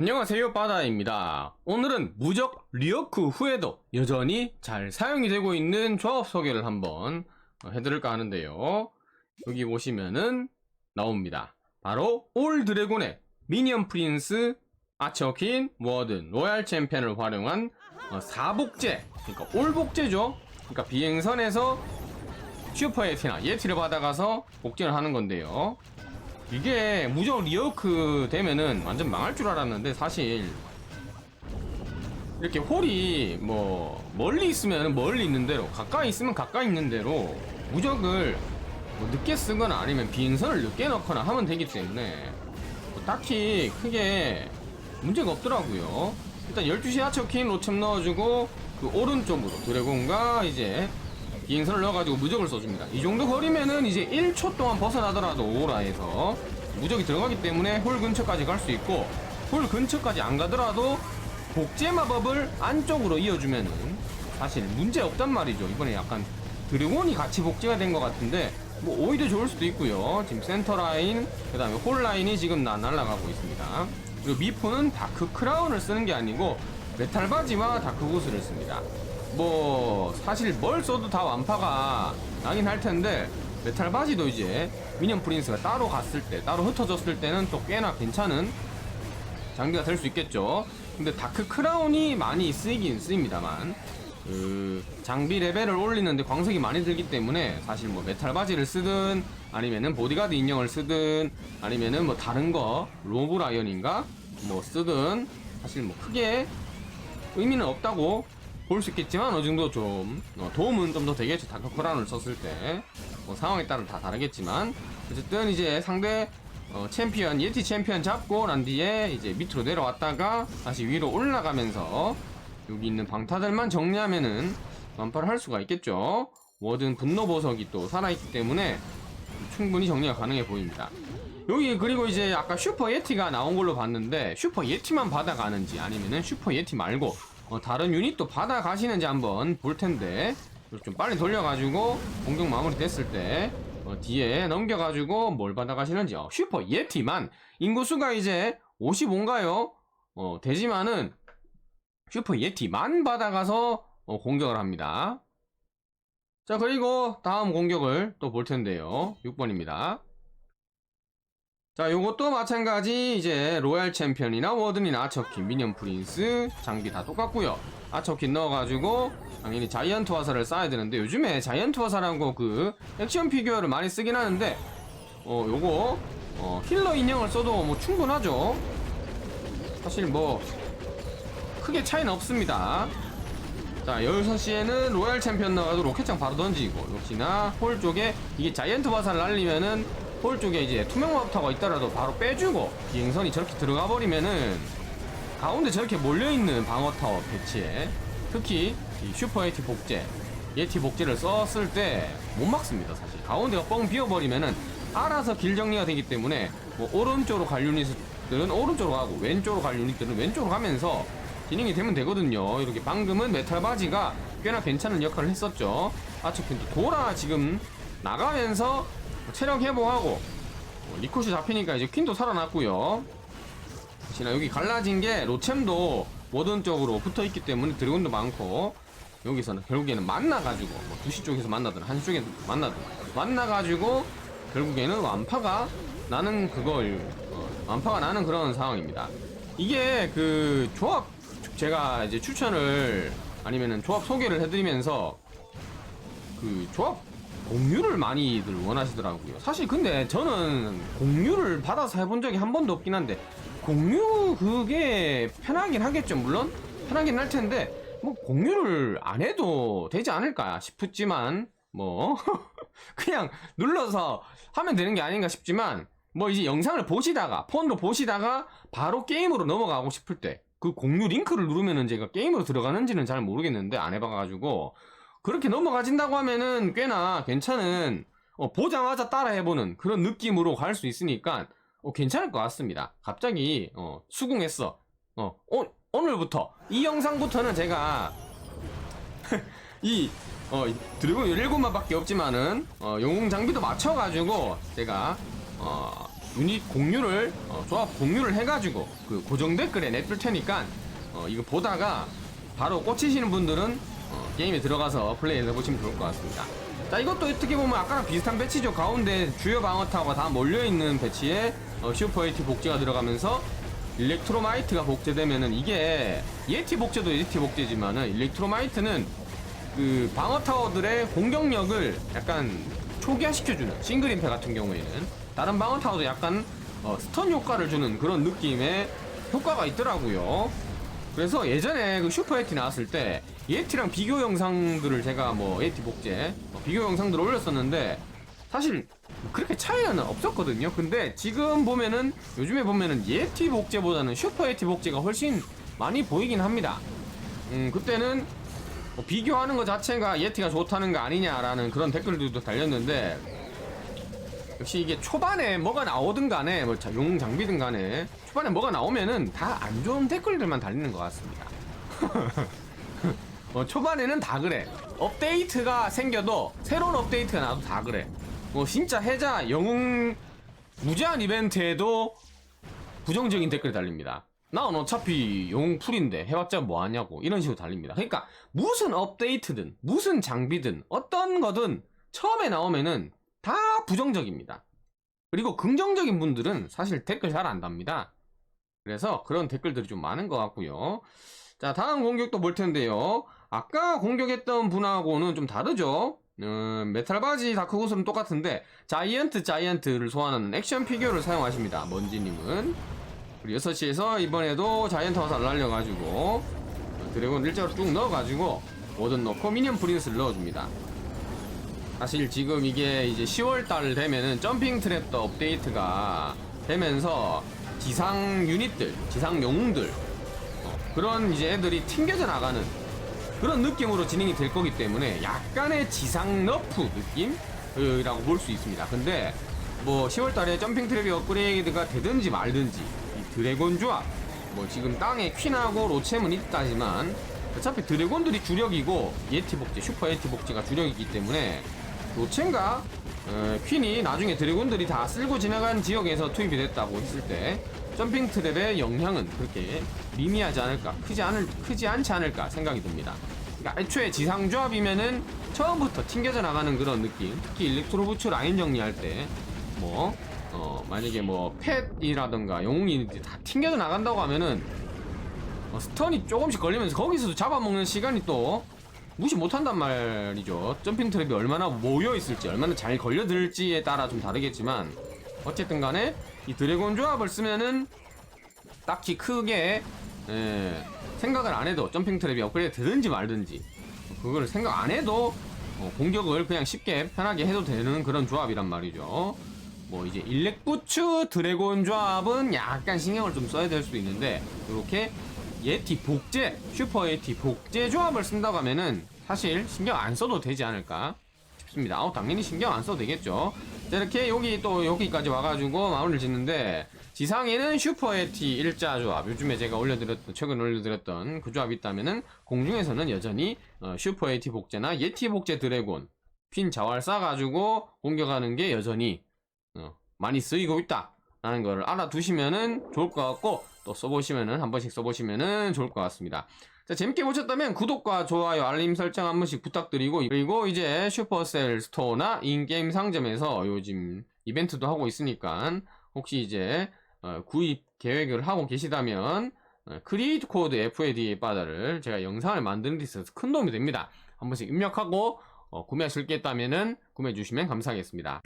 안녕하세요 바다입니다. 오늘은 무적 리어크 후에도 여전히 잘 사용이 되고 있는 조합 소개를 한번 어, 해드릴까 하는데요. 여기 보시면은 나옵니다. 바로 올 드래곤의 미니언 프린스 아처킨 워든 로얄 챔피언을 활용한 어, 사복제 그러니까 올복제죠. 그러니까 비행선에서 슈퍼 예티나 예티를 받아가서 복제를 하는 건데요. 이게 무적 리어크 되면은 완전 망할 줄 알았는데 사실 이렇게 홀이 뭐 멀리 있으면 멀리 있는 대로 가까이 있으면 가까이 있는 대로 무적을 뭐 늦게 쓰거나 아니면 비행선을 늦게 넣거나 하면 되기 때문에 뭐 딱히 크게 문제가 없더라고요. 일단 12시 하처킨 로챔 넣어주고 그 오른쪽으로 드래곤과 이제 비행선을 넣어가지고 무적을 써줍니다. 이 정도 거리면은 이제 1초 동안 벗어나더라도 오라에서 무적이 들어가기 때문에 홀 근처까지 갈 수 있고 홀 근처까지 안 가더라도 복제 마법을 안쪽으로 이어주면은 사실 문제 없단 말이죠. 이번에 약간 드래곤이 같이 복제가 된 것 같은데 뭐 오히려 좋을 수도 있고요. 지금 센터 라인 그 다음에 홀 라인이 지금 나 날아가고 있습니다. 그리고 미포는 다크 크라운을 쓰는 게 아니고 메탈 바지와 다크 구스를 씁니다. 뭐 사실 뭘 써도 다 완파가 나긴 할 텐데 메탈 바지도 이제 미니언 프린스가 따로 갔을 때 따로 흩어졌을 때는 또 꽤나 괜찮은 장비가 될 수 있겠죠. 근데 다크 크라운이 많이 쓰이긴 쓰입니다만 그 장비 레벨을 올리는데 광석이 많이 들기 때문에 사실 뭐 메탈 바지를 쓰든 아니면은 보디가드 인형을 쓰든 아니면은 뭐 다른 거 로브 라이언인가 뭐 쓰든 사실 뭐 크게 의미는 없다고 볼 수 있겠지만 어느 정도 좀 어, 도움은 좀 더 되겠죠. 다크 크라운을 썼을 때 뭐 상황에 따라 다 다르겠지만. 어쨌든 이제 상대 어, 챔피언 예티 챔피언 잡고 난 뒤에 이제 밑으로 내려왔다가 다시 위로 올라가면서 여기 있는 방타들만 정리하면은 완파를 할 수가 있겠죠. 워든 분노 보석이 또 살아있기 때문에 충분히 정리가 가능해 보입니다. 여기 그리고 이제 아까 슈퍼 예티가 나온 걸로 봤는데 슈퍼 예티만 받아가는지 아니면은 슈퍼 예티 말고 어, 다른 유닛도 받아가시는지 한번 볼 텐데 좀 빨리 돌려가지고 공격 마무리 됐을 때 어, 뒤에 넘겨가지고 뭘 받아가시는지 요 슈퍼 예티만 인구수가 이제 55인가요? 어, 되지만은 슈퍼 예티만 받아가서 어, 공격을 합니다. 자 그리고 다음 공격을 또 볼 텐데요. 6번입니다. 자, 요것도 마찬가지 이제 로얄 챔피언이나 워든이나 아처킨, 미니언 프린스 장비 다 똑같고요. 아처킨 넣어가지고 당연히 자이언트 화살을 쏴야 되는데 요즘에 자이언트 화살하고 그 액션 피규어를 많이 쓰긴 하는데 어 요거 어, 힐러 인형을 써도 뭐 충분하죠. 사실 뭐 크게 차이는 없습니다. 자, 16시에는 로얄 챔피언 나가도 로켓장 바로 던지고, 역시나 홀 쪽에 이게 자이언트 화살 날리면은 홀 쪽에 이제 투명 마법타가 있더라도 바로 빼주고, 비행선이 저렇게 들어가 버리면은 가운데 저렇게 몰려있는 방어 타워 배치에 특히 이 슈퍼 예티 복제, 예티 복제를 썼을 때 못 막습니다, 사실. 가운데가 뻥 비어버리면은 알아서 길 정리가 되기 때문에 뭐 오른쪽으로 갈 유닛들은 오른쪽으로 가고 왼쪽으로 갈 유닛들은 왼쪽으로 가면서 진행이 되면 되거든요. 이렇게 방금은 메탈 바지가 꽤나 괜찮은 역할을 했었죠. 아츠킨도 돌아 지금 나가면서 체력 회복하고 어, 리코시 잡히니까 이제 퀸도 살아났고요. 혹시나 여기 갈라진 게 로챔도 모든 쪽으로 붙어 있기 때문에 드래곤도 많고 여기서는 결국에는 만나가지고 뭐 2시 쪽에서 만나든 1시 쪽에서 만나든 만나가지고 결국에는 완파가 나는 그걸 어, 완파가 나는 그런 상황입니다. 이게 그 조합 제가 이제 추천을 아니면은 조합 소개를 해드리면서 그 조합 공유를 많이들 원하시더라고요. 사실 근데 저는 공유를 받아서 해본 적이 한 번도 없긴 한데 공유 그게 편하긴 하겠죠. 물론 편하긴 할 텐데 뭐 공유를 안 해도 되지 않을까 싶지만 뭐 그냥 눌러서 하면 되는 게 아닌가 싶지만 뭐 이제 영상을 보시다가 폰으로 보시다가 바로 게임으로 넘어가고 싶을 때 그 공유 링크를 누르면은 제가 게임으로 들어가는지는 잘 모르겠는데 안 해봐가지고 그렇게 넘어가진다고 하면은 꽤나 괜찮은 어, 보자마자 따라 해보는 그런 느낌으로 갈 수 있으니까 어, 괜찮을 것 같습니다. 갑자기 어, 수긍했어. 어, 오, 오늘부터 이 영상부터는 제가 이 어, 드래곤 17마밖에 없지만은 어, 영웅 장비도 맞춰가지고 제가 어, 유닛 공유를 어, 조합 공유를 해가지고 그 고정 댓글에 냅둘 테니까 어, 이거 보다가 바로 꽂히시는 분들은 어, 게임에 들어가서 플레이 해보시면 좋을 것 같습니다. 자 이것도 어떻게 보면 아까랑 비슷한 배치죠. 가운데 주요 방어 타워가 다 몰려있는 배치에 어, 슈퍼 에티 복제가 들어가면서 일렉트로마이트가 복제되면은 이게 예티 복제도 예티 복제지만은 일렉트로마이트는 그 방어 타워들의 공격력을 약간 초기화시켜주는 싱글 임페 같은 경우에는 다른 방어 타워도 약간 어, 스턴 효과를 주는 그런 느낌의 효과가 있더라고요. 그래서 예전에 그 슈퍼 에티 나왔을 때 예티랑 비교 영상들을 제가 뭐 예티 복제 어, 비교 영상들을 올렸었는데 사실 뭐 그렇게 차이는 없었거든요. 근데 지금 보면은 요즘에 보면은 예티 복제보다는 슈퍼 예티 복제가 훨씬 많이 보이긴 합니다. 음 그때는 뭐 비교하는 것 자체가 예티가 좋다는 거 아니냐라는 그런 댓글들도 달렸는데 역시 이게 초반에 뭐가 나오든 간에 뭐 자- 용 장비든 간에 초반에 뭐가 나오면은 다 안 좋은 댓글들만 달리는 것 같습니다. 어, 초반에는 다 그래. 업데이트가 생겨도 새로운 업데이트가 나도 다 그래. 뭐 진짜 해자 영웅 무제한 이벤트에도 부정적인 댓글이 달립니다. 나는 어차피 영웅 풀인데 해봤자 뭐하냐고 이런 식으로 달립니다. 그러니까 무슨 업데이트든 무슨 장비든 어떤 거든 처음에 나오면은 다 부정적입니다. 그리고 긍정적인 분들은 사실 댓글 잘 안 답니다. 그래서 그런 댓글들이 좀 많은 것 같고요. 자 다음 공격도 볼 텐데요. 아까 공격했던 분하고는 좀 다르죠. 음, 메탈 바지 다크호스는 똑같은데 자이언트 자이언트를 소환하는 액션 피규어를 사용하십니다. 먼지님은 그리고 6시에서 이번에도 자이언트 화살을 날려가지고 드래곤 일자로 쭉 넣어가지고 워든 넣고 미니언 프린스를 넣어줍니다. 사실 지금 이게 이제 10월 달 되면은 점핑 트랩도 업데이트가 되면서 지상 유닛들, 지상 영웅들 어, 그런 이제 애들이 튕겨져 나가는 그런 느낌으로 진행이 될 거기 때문에 약간의 지상 너프 느낌이라고 볼 수 있습니다. 근데 뭐 10월 달에 점핑 트랩이 업그레이드가 되든지 말든지 이 드래곤 조합 뭐 지금 땅에 퀸하고 로챔은 있다지만 어차피 드래곤들이 주력이고 예티 복제 슈퍼 예티 복제가 주력이기 때문에 로첸과 어, 퀸이 나중에 드래곤들이 다 쓸고 지나간 지역에서 투입이 됐다고 했을 때 점핑 트랩의 영향은 그렇게 미미하지 않을까 크지 않을 크지 않지 않을까 생각이 듭니다. 그러니까 애초에 지상 조합이면은 처음부터 튕겨져 나가는 그런 느낌. 특히 일렉트로부츠 라인 정리할 때뭐 어, 만약에 뭐 펫이라던가 영웅이 다 튕겨져 나간다고 하면은 어, 스턴이 조금씩 걸리면서 거기서도 잡아먹는 시간이 또 무시 못한단 말이죠. 점핑 트랩이 얼마나 모여 있을지, 얼마나 잘 걸려들지에 따라 좀 다르겠지만 어쨌든 간에 이 드래곤 조합을 쓰면은 딱히 크게 예, 생각을 안 해도 점핑 트랩이 업그레이드 되든지 말든지 그걸 생각 안 해도 어, 공격을 그냥 쉽게 편하게 해도 되는 그런 조합이란 말이죠. 뭐 이제 일렉부츠 드래곤 조합은 약간 신경을 좀 써야 될 수도 있는데 이렇게 예티 복제 슈퍼 예티 복제 조합을 쓴다고 하면은 사실 신경 안 써도 되지 않을까 싶습니다. 어, 당연히 신경 안 써도 되겠죠. 자, 이렇게 여기 또 여기까지 와가지고 마무리를 짓는데 지상에는 슈퍼 예티 일자 조합 요즘에 제가 올려드렸던 최근 올려드렸던 그 조합이 있다면은 공중에서는 여전히 어, 슈퍼 예티 복제나 예티 복제 드래곤 핀 자활 쏴가지고 공격하는 게 여전히 어, 많이 쓰이고 있다. 라는 거를 알아두시면은 좋을 것 같고 또 써보시면은 한 번씩 써보시면은 좋을 것 같습니다. 자 재밌게 보셨다면 구독과 좋아요 알림 설정 한 번씩 부탁드리고 그리고 이제 슈퍼셀 스토어나 인게임 상점에서 요즘 이벤트도 하고 있으니까 혹시 이제 어, 구입 계획을 하고 계시다면 어, 크리에이트 코드 FAD의 바다를 제가 영상을 만드는 데 있어서 큰 도움이 됩니다. 한 번씩 입력하고 어, 구매하실 게 있다면은 구매해 주시면 감사하겠습니다.